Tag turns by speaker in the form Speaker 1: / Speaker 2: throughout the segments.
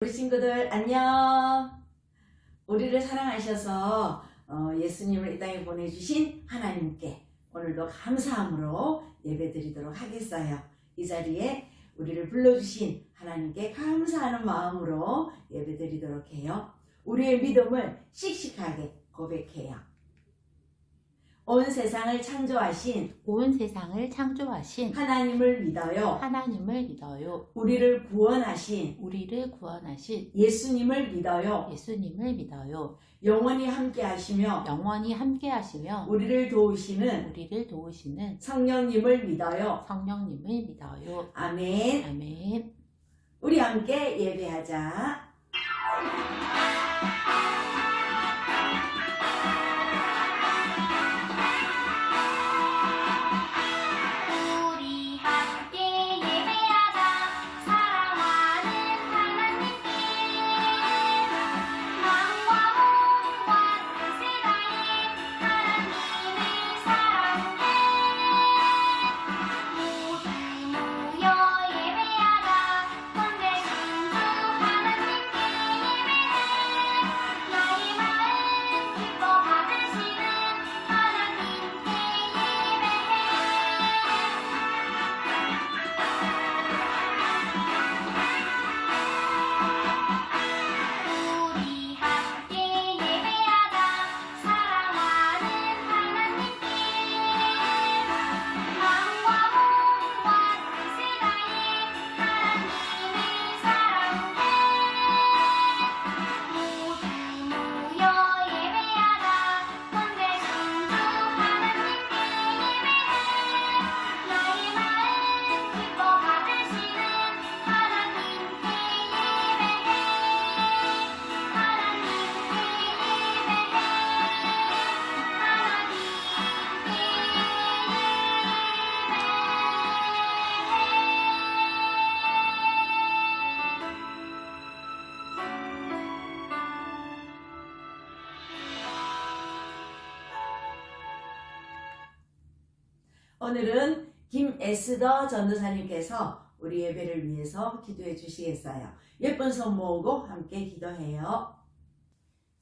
Speaker 1: 우리 친구들 안녕. 우리를 사랑하셔서 어, 예수님을 이 땅에 보내주신 하나님께 오늘도 감사함으로 예배 드리도록 하겠어요. 이 자리에 우리를 불러주신 하나님께 감사하는 마음으로 예배 드리도록 해요. 우리의 믿음을 씩씩하게 고백해요. 온 세상을 창조하신
Speaker 2: 온 세상을 창조하신
Speaker 1: 하나님을 믿어요.
Speaker 2: 하나님을 믿어요.
Speaker 1: 우리를 구원하신
Speaker 2: 우리를 구원하신
Speaker 1: 예수님을 믿어요.
Speaker 2: 예수님을 믿어요.
Speaker 1: 영원히 함께 하시며
Speaker 2: 영원히 함께 하시며
Speaker 1: 우리를 도우시는
Speaker 2: 우리를 도우시는
Speaker 1: 성령님을 믿어요.
Speaker 2: 성령님을 믿어요.
Speaker 1: 아멘.
Speaker 2: 아멘.
Speaker 1: 우리 함께 예배하자. 에스더 전도사님께서 우리 예배를 위해서 기도해 주시겠어요. 예쁜 손 모으고 함께 기도해요.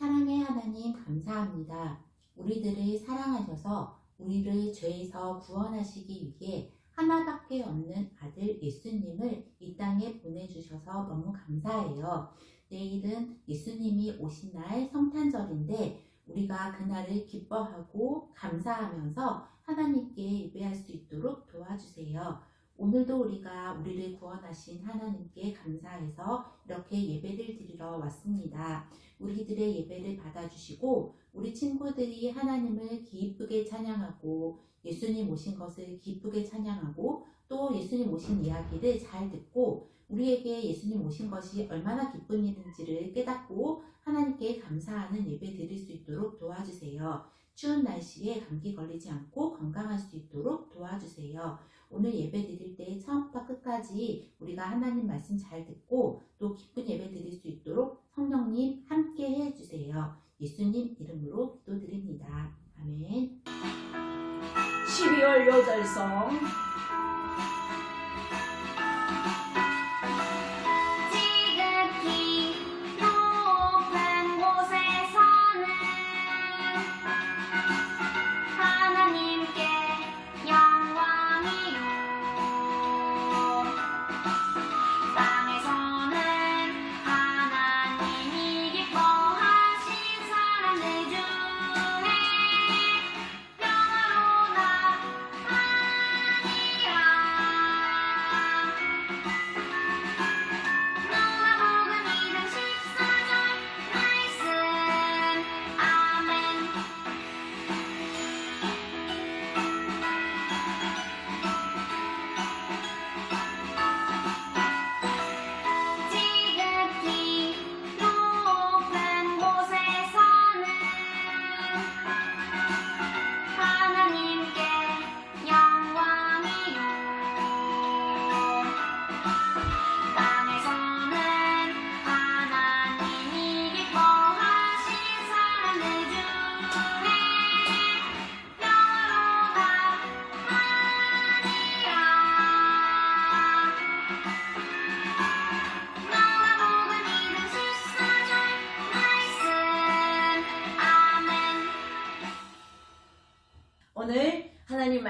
Speaker 2: 사랑의 하나님 감사합니다. 우리들을 사랑하셔서 우리를 죄에서 구원하시기 위해 하나밖에 없는 아들 예수님을 이 땅에 보내주셔서 너무 감사해요. 내일은 예수님이 오신 날 성탄절인데 우리가 그날을 기뻐하고 감사하면서 하나님께 예배할 수 있도록 도와주세요. 오늘도 우리가 우리를 구원하신 하나님께 감사해서 이렇게 예배를 드리러 왔습니다. 우리들의 예배를 받아주시고 우리 친구들이 하나님을 기쁘게 찬양하고 예수님 오신 것을 기쁘게 찬양하고 또 예수님 오신 이야기를 잘 듣고 우리에게 예수님 오신 것이 얼마나 기쁜 일인지를 깨닫고 하나님께 감사하는 예배 드릴 수 있도록 도와주세요. 추운 날씨에 감기 걸리지 않고 건강할 수 있도록 도와주세요. 오늘 예배 드릴 때 처음부터 끝까지 우리가 하나님 말씀 잘 듣고 또 기쁜 예배 드릴 수 있도록 성령님 함께 해주세요. 예수님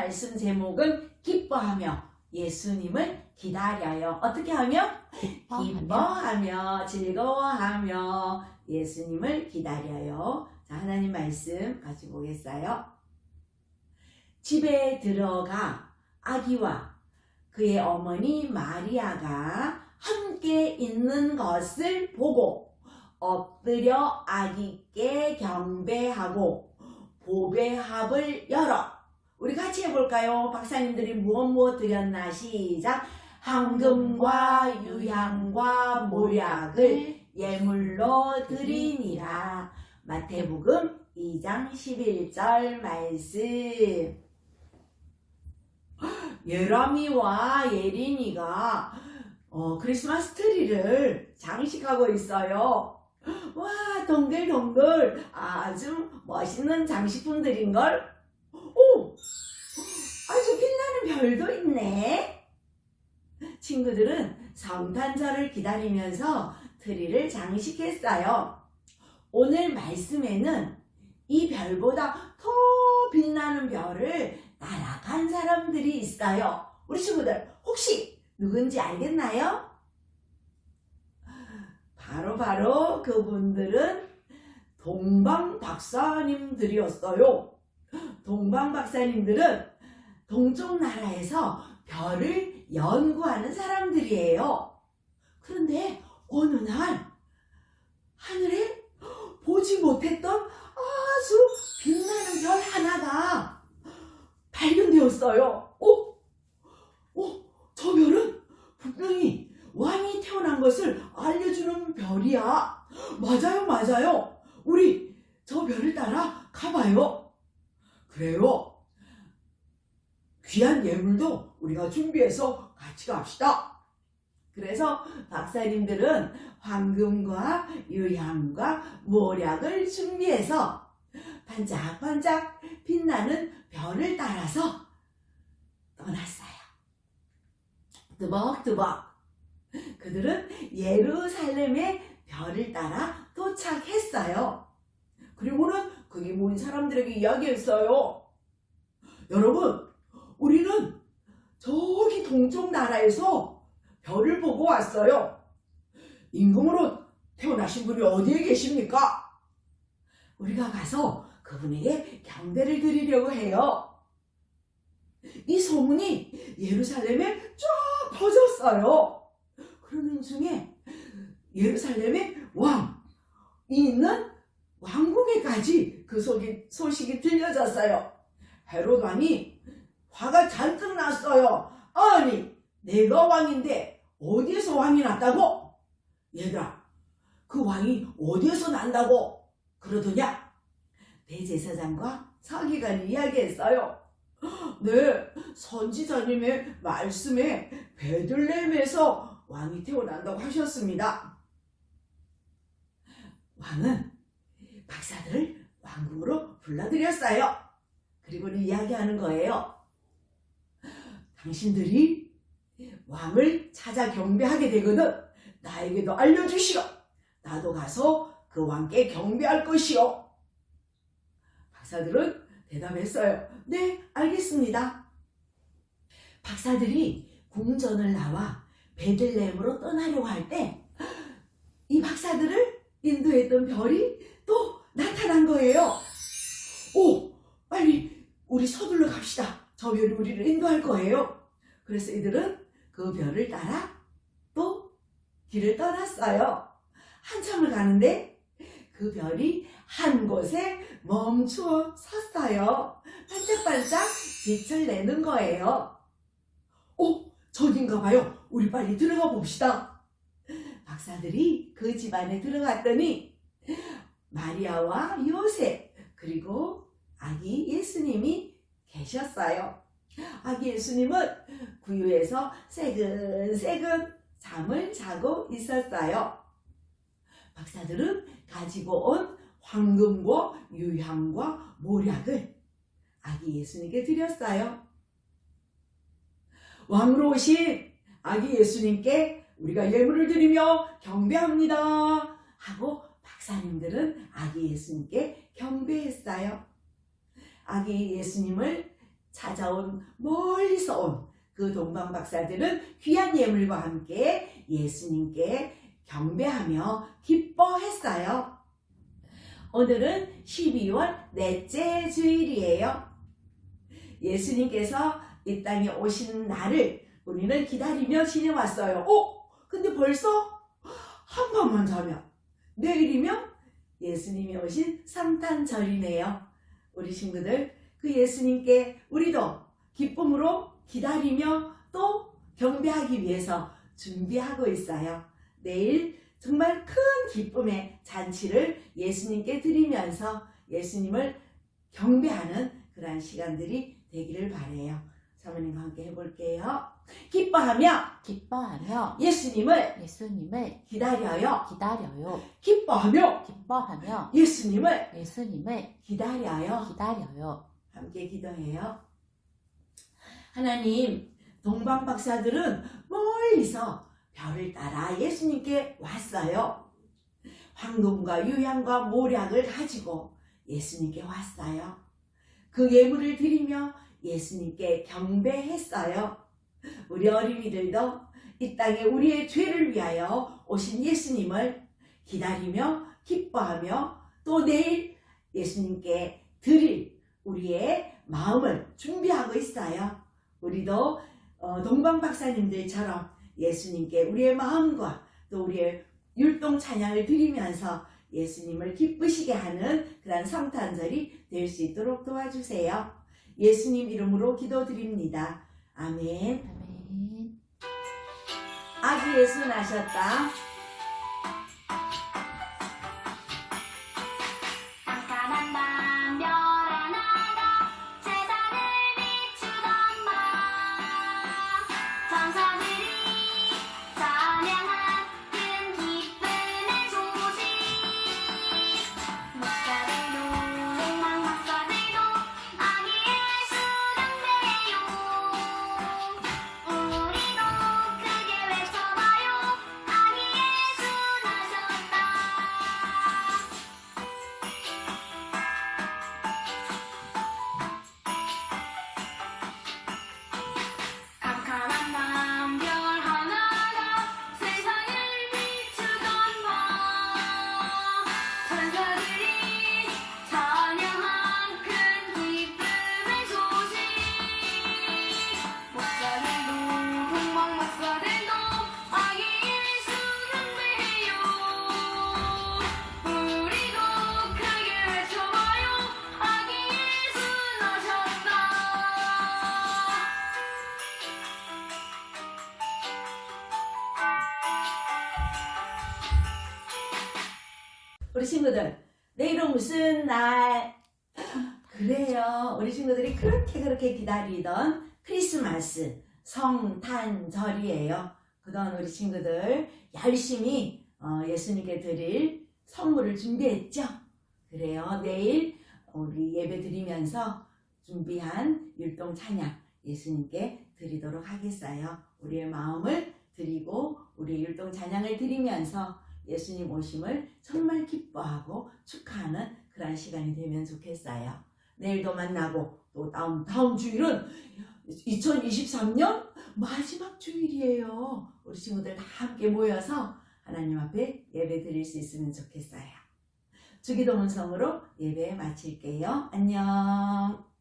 Speaker 3: 말씀 제목은 기뻐하며 예수님을 기다려요. 어떻게 하며? 기뻐하며 즐거워하며 예수님을 기다려요. 자, 하나님 말씀 같이 보겠어요. 집에 들어가 아기와 그의 어머니 마리아가 함께 있는 것을 보고 엎드려 아기께 경배하고 보배합을 열어 우리 같이 해볼까요? 박사님들이 무엇 무엇 드렸나 시작 황금과 유향과 모략을 예물로 드리니라 마태복음 2장 11절 말씀 예람이와 예린이가 어, 크리스마스 트리를 장식하고 있어요. 와, 동글동글 아주 멋있는 장식품들인걸? 오! 아주 빛나는 별도 있네. 친구들은 성탄절을 기다리면서 트리를 장식했어요. 오늘 말씀에는 이 별보다 더 빛나는 별을 날아간 사람들이 있어요. 우리 친구들 혹시 누군지 알겠나요? 바로 바로 그분들은 동방 박사님들이었어요. 동방 박사님들은 동쪽 나라에서 별을 연구하는 사람들이에요. 그런데 어느 날 하늘에 보지 못했던 아주 빛나는 별 하나가 발견되었어요. 어? 어? 저 별은 분명히 왕이 태어난 것을 알려주는 별이야. 맞아요, 맞아요. 우리 저 별을 따라 가봐요. 그래요. 귀한 예물도 우리가 준비해서 같이 갑시다. 그래서 박사님들은 황금과 유향과 모략을 준비해서 반짝반짝 빛나는 별을 따라서 떠났어요. 뜨벅뜨벅. 그들은 예루살렘의 별을 따라 도착했어요. 그리고는 그게 모인 사람들에게 이야기했어요. 여러분, 우리는 저기 동쪽 나라에서 별을 보고 왔어요. 임금으로 태어나신 분이 어디에 계십니까? 우리가 가서 그분에게 경배를 드리려고 해요. 이 소문이 예루살렘에 쫙 퍼졌어요. 그러는 중에 예루살렘의 왕이 있는 왕궁에까지 그 소식이, 들려졌어요. 헤롯 왕이 화가 잔뜩 났어요. 아니, 내가 왕인데 어디에서 왕이 났다고? 얘들아, 그 왕이 어디에서 난다고? 그러더냐? 대제사장과 서기관이 이야기했어요. 네, 선지자님의 말씀에 베들레헴에서 왕이 태어난다고 하셨습니다. 왕은 박사들을 왕궁으로 불러들였어요. 그리고는 이야기하는 거예요. 당신들이 왕을 찾아 경배하게 되거든 나에게도 알려주시오. 나도 가서 그 왕께 경배할 것이오. 박사들은 대답했어요. 네, 알겠습니다. 박사들이 궁전을 나와 베들레헴으로 떠나려고 할 때 이 박사들을 인도했던 별이 또 나타난 거예요. 오, 빨리 우리 서둘러 갑시다. 저 별이 우리를 인도할 거예요. 그래서 이들은 그 별을 따라 또 길을 떠났어요. 한참을 가는데 그 별이 한 곳에 멈추어 섰어요. 반짝반짝 빛을 내는 거예요. 어, 저긴가 봐요. 우리 빨리 들어가 봅시다. 박사들이 그 집 안에 들어갔더니 마리아와 요셉 그리고 아기 예수님이 계셨어요. 아기 예수님은 구유에서 새근새근 잠을 자고 있었어요. 박사들은 가지고 온 황금과 유향과 모략을 아기 예수님께 드렸어요. 왕으로 오신 아기 예수님께 우리가 예물을 드리며 경배합니다. 하고 박사님들은 아기 예수님께 경배했어요. 아기 예수님을 찾아온 멀리서 온 그 동방 박사들은 귀한 예물과 함께 예수님께 경배하며 기뻐했어요. 오늘은 12월 넷째 주일이에요. 예수님께서 이 땅에 오시는 날을 우리는 기다리며 지내왔어요. 어? 근데 벌써 한 밤만 자면 내일이면 예수님이 오신 성탄절이네요. 우리 친구들 그 예수님께 우리도 기쁨으로 기다리며 또 경배하기 위해서 준비하고 있어요. 내일 정말 큰 기쁨의 잔치를 예수님께 드리면서 예수님을 경배하는 그러한 시간들이 되기를 바래요. 사모님과 함께 해볼게요. 기뻐하며
Speaker 2: 기뻐하며
Speaker 3: 예수님을
Speaker 2: 예수님을
Speaker 3: 기다려요.
Speaker 2: 기다려요.
Speaker 3: 기뻐하며
Speaker 2: 기뻐하며
Speaker 3: 예수님을
Speaker 2: 예수님을
Speaker 3: 기다려요.
Speaker 2: 기다려요.
Speaker 3: 함께 기도해요. 하나님, 동방 박사들은 멀리서 별을 따라 예수님께 왔어요. 황금과 유향과 모략을 가지고 예수님께 왔어요. 그 예물을 드리며 예수님께 경배했어요. 우리 어린이들도 이 땅에 우리의 죄를 위하여 오신 예수님을 기다리며 기뻐하며 또 내일 예수님께 드릴 우리의 마음을 준비하고 있어요. 우리도 어, 동방 박사님들처럼 예수님께 우리의 마음과 또 우리의 율동 찬양을 드리면서 예수님을 기쁘시게 하는 그런 성탄절이 될 수 있도록 도와주세요. 예수님 이름으로 기도드립니다. 아멘.
Speaker 2: 아멘.
Speaker 3: 아기 예수 나셨다. 친구들, 내일은 무슨 날? 그래요. 우리 친구들이 그렇게 그렇게 기다리던 크리스마스 성탄절이에요. 그동안 우리 친구들 열심히 어, 예수님께 드릴 선물을 준비했죠? 그래요. 내일 우리 예배 드리면서 준비한 율동 찬양 예수님께 드리도록 하겠어요. 우리의 마음을 드리고 우리의 율동 찬양을 드리면서 예수님 오심을 정말 기뻐하고 축하하는 그런 시간이 되면 좋겠어요. 내일도 만나고 또 다음 다음 주일은 2023년 마지막 주일이에요. 우리 친구들 다 함께 모여서 하나님 앞에 예배 드릴 수 있으면 좋겠어요. 주기도 문성으로 예배 마칠게요. 안녕.